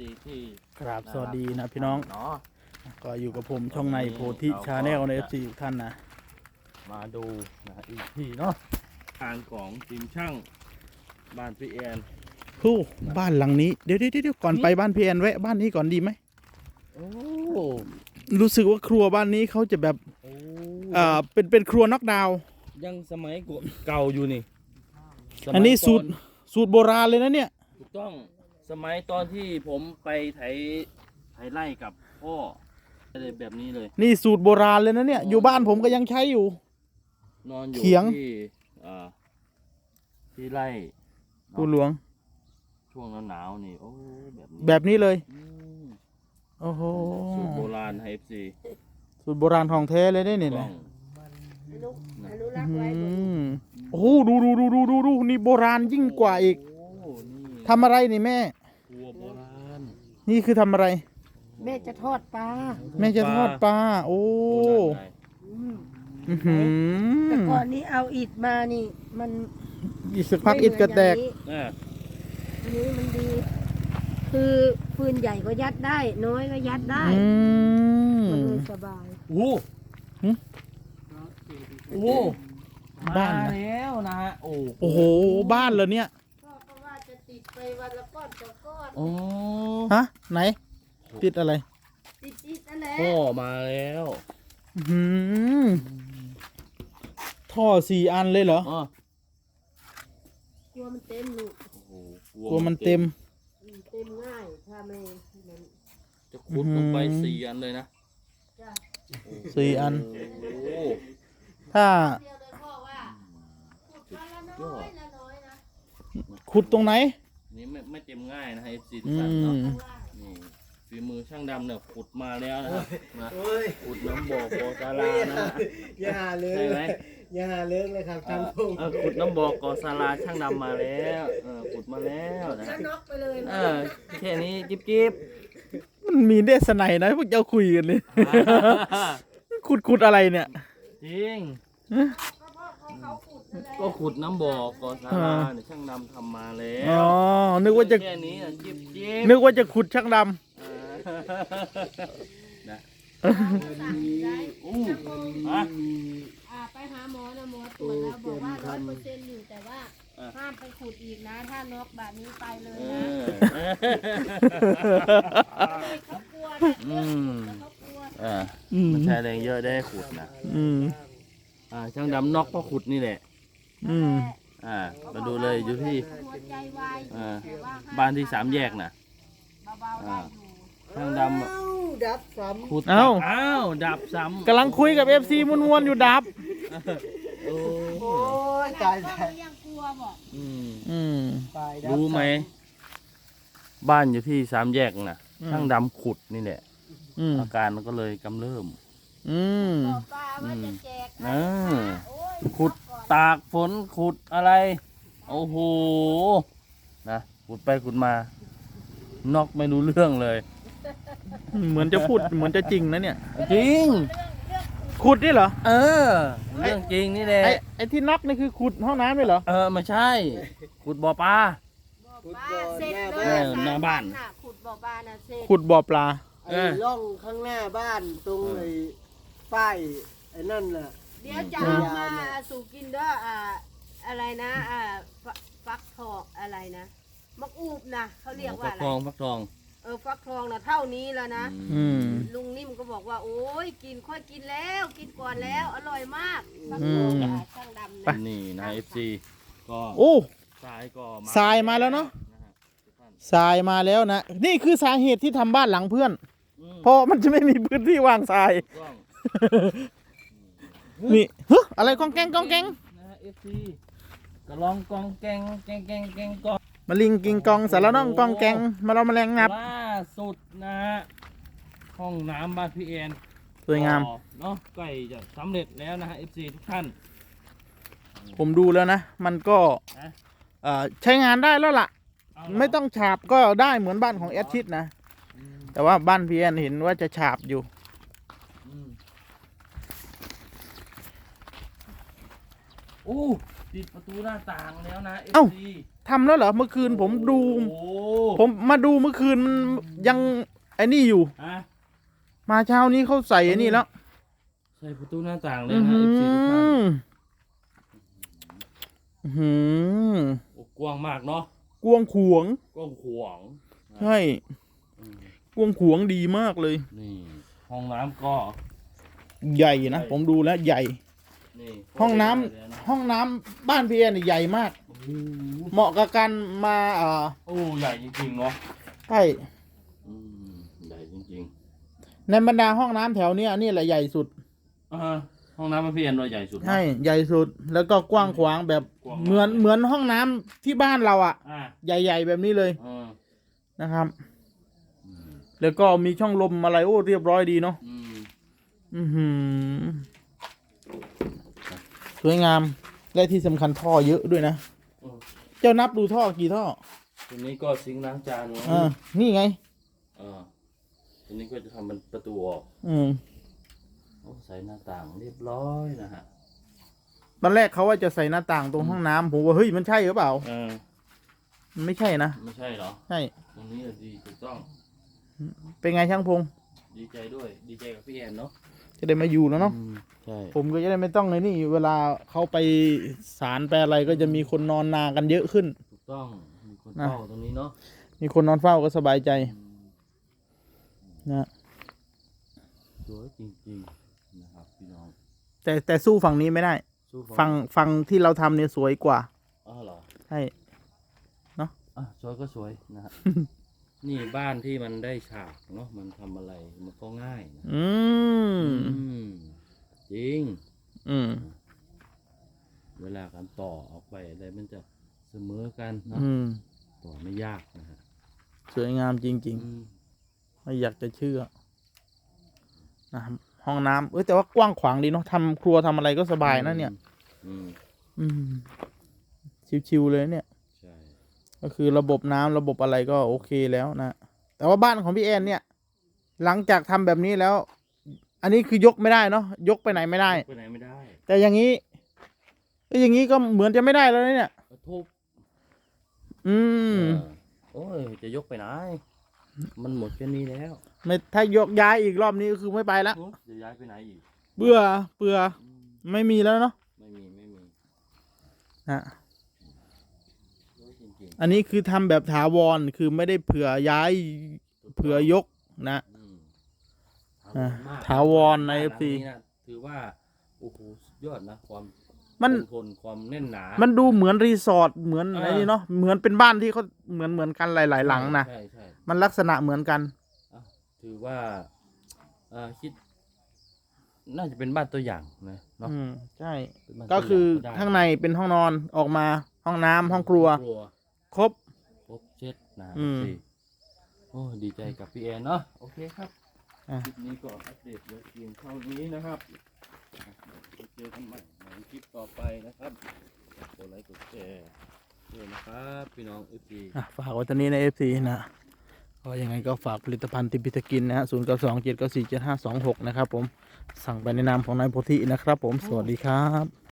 ซีที่ครับสวัสดีนะพี่น้อง เนาะก็อยู่กับผมช่องในโพธิชาแนลในเอฟซีทุกท่านนะมาดูนะอีกทีเนาะทางของทีมช่างบ้านพี่แอนฮู้บ้านหลังนี้เดี๋ยวเดี๋ยวเดี๋ยวก่อนไปบ้านพี่แอนแวะบ้านนี้ก่อนดีไหมโอ้รู้สึกว่าครัวบ้านนี้เขาจะแบบโอ้เอ่อเป็นเป็นครัวน็อกดาวน์ยังสมัยเก่าอยู่นี่สมัยอันนี้สูตรอนสูตรโบราณเลยนะเนี่ยถูกต้อง สมัยตอนที่ผมไปไถไถไร่กับพ่ออะไรแบบนี้เลย นี่สูตรโบราณเลยนะเนี่ย อยู่บ้านผมก็ยังใช้อยู่ นอนอยู่เขียง ที่อ่าที่ไร่ผู้หลวง ช่วงหนาวๆนี่โอ้แบบนี้แบบนี้เลย อืมโอ้โห สูตรโบราณไฮเอฟซีสูตรโบราณของแท้เลยได้เนี่ยต้อนะงอนุอนุรักษ์อืไว้ลูกมโอ้โหดูดูดูดูดูดูนี่โบราณยิ่งกว่าอีกโอ้นี่ทำอะไรนี่แม่ครัวโบราณ นี่คือทำอะไร แม่จะทอดปลาแม่จะทอดปลาโอ้โบราณไงอืมอื้อหืแต่อก่อนนี้เอาอิฐมานี่ มันอีกสักพักอิดกระแตกไม่เหมือนอ่าอย่างนี้อันนี้มันดี คือฟืนใหญ่ก็ยัดได้ น้อยก็ยัดได้อืมันม เลยสบายโอ้หึโอ้บ้านนะ มาแล้วนะฮะโอ้โอ้โหบ้านเหรอเนี่ย วันละก้อนสองก้อนโอ้ฮะไหน ติดอะไรติดติดนั่นแหละพ่อมาแล้วอื้อหือท่อสี่อันเลยเหรออ๋อกลัวมันเต็มลูกโอ้โหกลัวมันเต็ม อืมเต็มง่ายถ้าไม่มันจะขุดลงไปอื้อหือ สี่อันเลยนะจ้ะสี่อัน โอ้ถ้าเดียวเลยพ่อว่าขุดมาละน้อยละน้อยนะขุดตรงไหน นี่ไม่ไม่เต็มง่ายนะฮะเอฟซีทุอืกท่านเนาะมข้างล่างนี่ฝีมือช่างดำเนี่ยขุดมาแล้วนะครับนะโอ้ยขุดน้ำบ่อโกซาลานะฮะ อย่าหาเลิกใช่ไหม อย่าหาเลิกเลยครับท่านผู้ชมเออขุดน้ำบ่อโกซาลาช่างดำมาแล้วเออขุดมาแล้วนะถ้าน็อกไปเลยเออแค่นี้จิ๊บจิ๊บมันมีเดสไนนะพวกเจ้าคุยกันเลย ขุดขุดอะไรเนี่ย จริง ก็เพราะของเขาขุดนั่นแหละก็ขุดน้ำบ่อโกซาลาเนี่ยช่างดำทำมาแล้อ๋อวนึกว่าจะ แค่นี้นะจิ๊บจิ๊บนึกว่าจะขุดช่างดอ่านะได้อู้ฮะ อ่าไปหาหมอนะหมอตรวจแล้วบอกว่าร้อยเปอร์เซ็นต์อยู่แต่ว่าอะ ห้ามไปขุดอีกนะ ถ้านกแบบนี้ไปเลยเอนะอเขากลัวนะอืมเขากลัวอ่าำอืมมันใช้แรงเยอะได้ขุดนะ อืมอ่าช่างดำนอกก็ขุดนี่แหละ อืม อ่ามาดูเลยอยู่ที่หัวใจวายอยู่อ่าแต่ว่าห้บ้านที่สามแยกน่ะ เบาๆได้อยู่ช่างดำอะเอ้าดับซ้ขุดเอ้า อ้าวดับซ้ำกำลังคุยกับ FC มวนๆอยู่ดับ โอ้ำโอ้ยตายก็ตายยังกลัวบอกอืมอืม ตายดับรู้ไหม บ้านอยู่ที่สามแยกน่ะอืม ช่างดำขุดนี่แหละ อืมอาการมันก็เลยกำเริบ อืมบอกป้าว่าจะแจกเอให้อโอ้ยขุดก่อน ตากฝนขุดอะไรโอ้โหนะขุดไปขุดมานอกไม่รู้เรื่องเลย เหมือนจะพูดเหมือนจะจริงนะเนี่ย จริง ขุดนี่เหรอ เออ เรื่องจริงนี่แหละไอ้ไอ้ที่น็อกนี่คือขุดห้องน้ำด้วยเหรอ เออไม่ใช่ ขุดบ่อปลาบอกป้าเสร็จเลเอยอหน้าบ้านน่ะขุดบ่อบ้านน่ะเสร็จขุดบ่อปลาเอไอ้อร่องข้างหน้าบ้านตรงไอ้ป้ายไอ้นั่นน่ะ เดี๋ยวจะเอามาสู่กินเด้ออ่าอะไรนะอ่าฟัฟักทองอะไรนะมักอูบนะเขาเรียกว่าฟักอะไรทองฟักทองเออฟักทองนะเท่านี้แล้วนะอืม ลุงนิ่มก็บอกว่า โอ้ยกินค่อยกินแล้ว กินก่อนแล้ว อร่อยมากฟักอืทองมอะช่างดำไปเนี่ยนี่นะเอฟซีก็โอ้ ทรายก็ทรายมาแล้วเนอะ ฮทุกท่านทรายมาแล้วนะ นี่คือสาเหตุที่ทำบ้านหลังเพื่อน อืมเพราะมันจะไม่มีพื้นที่วางทรายกล้อง นี่เฮ้ยอะไรกองแกงกองแกงนะเอฟซีก็ลองกองแกงแกงแกงแกงกองมาลิงกิงกองสารน้องกองแกงมาเรามาแรงงับล่าสุดนะฮะห้องน้ำบ้านพี่แอนสวยงามก็เนาะใกล้จะสำเร็จแล้วนะฮะเอฟซีทุกท่าน ผมดูแล้วนะ มันก็นะเอ่อใช้งานได้แล้วล่ะเอาเหรไม่ต้องฉาบก็ได้เหมือนบ้านของแอดชิดนะ อืมแต่ว่าบ้านพีแอนเห็นว่าจะฉาบอยู่ อืมโอ้ติดประตูหน้าต่างแล้วนะเอฟเอ้าซีทำแล้วเหรอเมื่อคืนผมดู โอ้โหผมมาดูเมื่อคืนมันยังไอ้นี่อยู่ อะมาเช้านี้เขาใส่ไอ้นี่แล้วใส่ประตูหน้าต่างเลยอือนะ หืเอฟซีทุกท่านออื้อหือโอ้กว้างมากเนาะกวงขวงกว้างขวางใช่อืมกวงขวงดีมากเลย นี่ ห้องน้ำก็ ใหญ่นะผมดูแล้วใหญ่ นี่ห้องน้ำได้เลยนะห้องน้ำบ้านพี่แอนเนยใหญ่มาก โอ้โหเหมาะกับการมาอ่าโอ้ใหญ่จริงๆเนาะใช่อืมใหญ่จริงในบรรดาห้องน้ำแถวเนี้ยนี่แหละใหญ่สุดๆอ่าห้องน้ำมันพี่แอนเราใหญ่สุดเนอะใช่ใหญ่สุด แล้วก็กว้างขวางแบบกว้างมากเหมือนเหมือนห้องน้ำที่บ้านเราอะอ่าใหญ่ ๆ แบบนี้เลยอ่านะครับ อืมแล้วก็มีช่องลมอะไรโอ้เรียบร้อยดีเนาะอืมอือหือ สวยงาม และที่สำคัญท่อเยอะด้วยนะ อืม เจ้านับดูท่อกี่ท่อตัวนี้ก็ซิงค์ล้างจานเนอะอ่านี่ไง อ่าตัวนี้ก็จะทำเป็นประตูออกอืม โอ้ใส่หน้าต่างเรียบร้อยนะฮะตอนแรกเขาว่าจะใส่หน้าต่างตรงห้องน้ำผมว่าเฮ้ยมันใช่หรือเปล่า เออมันไม่ใช่นะ ไม่ใช่เหรอ ใช่ ตรงนี้อะดีถูกต้องเป็นไงช่างพง ดีใจด้วย ดีใจกับพี่แอนเนาะ จะได้มาอยู่แล้วเนาะอืมใช่ผมก็จะได้ไม่ต้องเลยนี่ เวลาเขาไปศาลไปอะไรก็จะมีคนนอนนากันเยอะขึ้น ถูกต้องมีคนนะเฝ้าตรงนี้เนาะมีคนนอนเฝ้าก็สบายใจอืมนะสวยจริงๆนะครับพี่น้องแต่แต่สู้ฝั่งนี้ไม่ได้ สู้ฝั่งฝั่งที่เราทำเนี่ยสวยกว่า อ๋อเหรอใช่ อะสวยก็สวยนะฮะ นี่บ้านที่มันได้ฉากเนาะมันทำอะไรมันก็ง่ายนะอืม อืมจริง อืม เวลาการต่อออกไปอะไรมันจะเสมอกันเนาะอืม ต่อไม่ยากนะฮะสวยงามจริง อืมๆ ไม่อยากจะเชื่อนะครับห้องน้ำเอ้ยแต่ว่ากว้างขวางดีเนาะทำครัวทำอะไรก็สบายนะเนี่ย อืมอืม ชิวๆเลยเนี่ยใช่ ก็คือระบบน้ำระบบอะไรก็โอเคแล้วนะแต่ว่าบ้านของพี่แอนเนี่ย หลังจากทำแบบนี้แล้ว อันนี้คือยกไม่ได้เนาะยกไปไหนไม่ได้ ไปไหนไม่ได้ แต่อย่างนี้เอ้ยอย่างนี้ก็เหมือนจะไม่ได้แล้วนะเนี่ยก็ทุบอืมเออโอ้ยจะยกไปไหน มันหมดแค่นี้แล้ว ไม่ถ้ายกย้ายอีกรอบนี้ก็คือไม่ไปละโอ้จะย้ายไปไหนอีก เบื่อเบื่ออืมไม่มีแล้วเนาะไม่มีไม่มีนะสวยจริง อันนี้คือทำแบบถาวรคือไม่ได้เผื่อย้ายๆเผื่อยกนะ อืมอะมากถาวรในบ้าหลัง FC นะถือว่าโอ้โหสุดยอดนะความมัน คงทนความแน่นหนา มันดูเหมือนรีสอร์ทเหมือนอ่าอะไรนี่เนาะเหมือนเป็นบ้านที่เขาเหมือนเหมือนกันหลาย ๆ หลังนะใช่ใช่มันลักษณะเหมือนกันอะถือว่าเอ่อคิด น่าจะเป็นบ้านตัวอย่างนะเนาะอืมใช่ เป็นบ้านก็คือตัวย่ข้างในเป็นห้องนอนออกมาห้องน้ำห้องครัว ครัว ครบ ครบเช็ดนะอืมสิโอ้ดีใจกับพี่แอนเนาะโอเคครับอะคลิปนี้ก็อัปเดตไว้เพียงเท่านี้นะครับไปเจอกันใหม่ในคลิปต่อไปนะครับกดไลค์กดแชร์ด้วยนะครับพี่น้องเอฟซี อะฝากไว้ตอนนี้ในเอฟซีนะก็ยังไงก็ฝากผลิตภัณฑ์ติพิตกินนะฮะศูนย์เก้าสองเจ็ดเก้าสี่เจ็ดห้าสองหกนะครับผมสั่งไปในนามของนายโพธินะครับผมสวัสดีครับ